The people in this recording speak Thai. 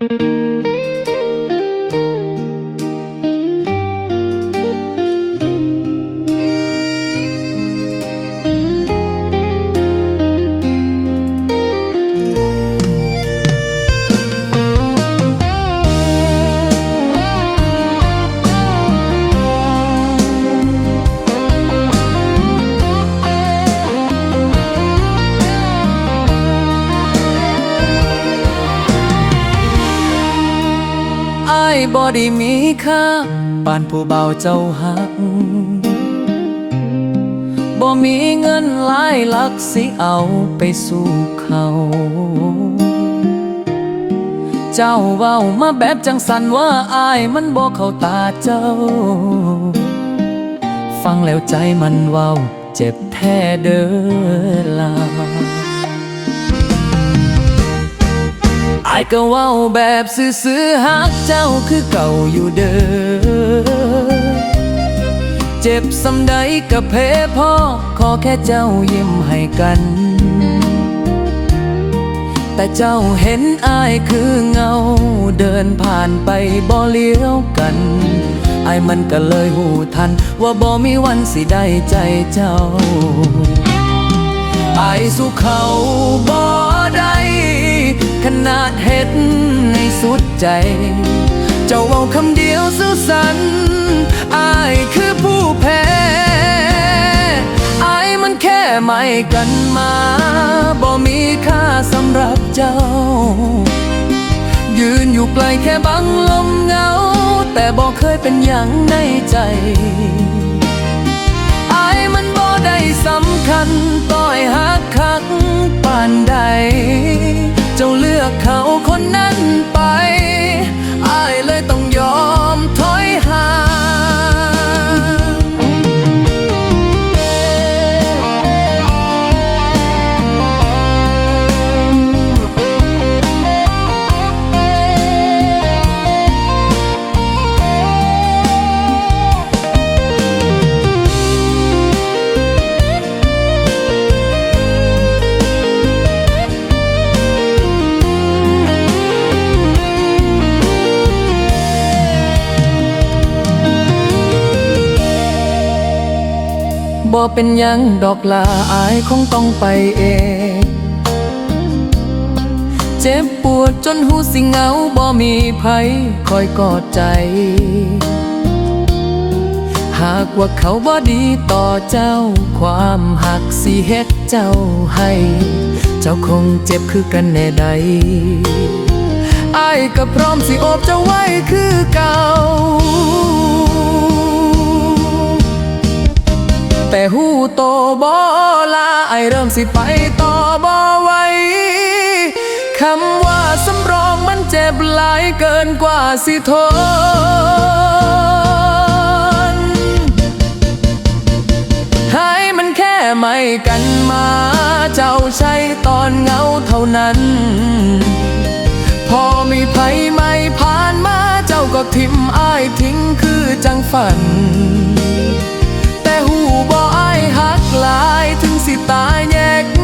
อ บ่ได้มีค่าปานผู้เบาเจ้าหักบ่มีเงินหลายลักสิเอาไปสู่เขา เจ้าเว้ามาแบบจังสันว่าอายมันบ่เข้าตาเจ้า ฟังแล้วใจมันเว้า เจ็บแท้เด้อลา อายก็ว้าแบบซื่อๆฮักเจ้าคือเก่าอยู่เด้อ เจ็บสำใดกับเพพ่อ ขอแค่เจ้ายิ้มให้กัน แต่เจ้าเห็นอายคือเงา เดินผ่านไปบ่เลี้ยวกันอายมันก็เลยหูทัน ว่าบ่มีวันสิได้ใจเจ้าอายสู่เขาบ่ ขนาดเฮ็ดในสุดใจ เจ้าเอาคำเดียวสู้สันอายคือผู้แพ้อายมันแค่ไม่กันมาบ่มีค่าสำหรับเจ้า ยืนอยู่ไกลแค่บังลมเงา แต่บ่เคยเป็นอย่างในใจอายมันบ่ได้สำคัญต่อยหักคักปานใด อกเขาคนนั้น บ่เป็นยังดอกลาอายคงต้องไปเอง เจ็บปวดจนหูสิเหงาบ่มีภัยคอยกอดใจ หากว่าเขาบ่ดีต่อเจ้า ความหักสิเฮ็ดเจ้าให้ เจ้าคงเจ็บคือกันแน่ใดอายก็พร้อมสิโอบเจ้าไว้คือเก่า หูโตบ่ลาไอเริ่มสิไปต่อบ่ไหวคำว่าสำรองมันเจ็บหลายเกินกว่าสิทนให้มันแค่ไม่กันมา เจ้าใช้ตอนเหงาเท่านั้น พอมีภัยไม่ผ่านมา เจ้าก็ทิมอ้ายทิ้งคือจังฝัน แต่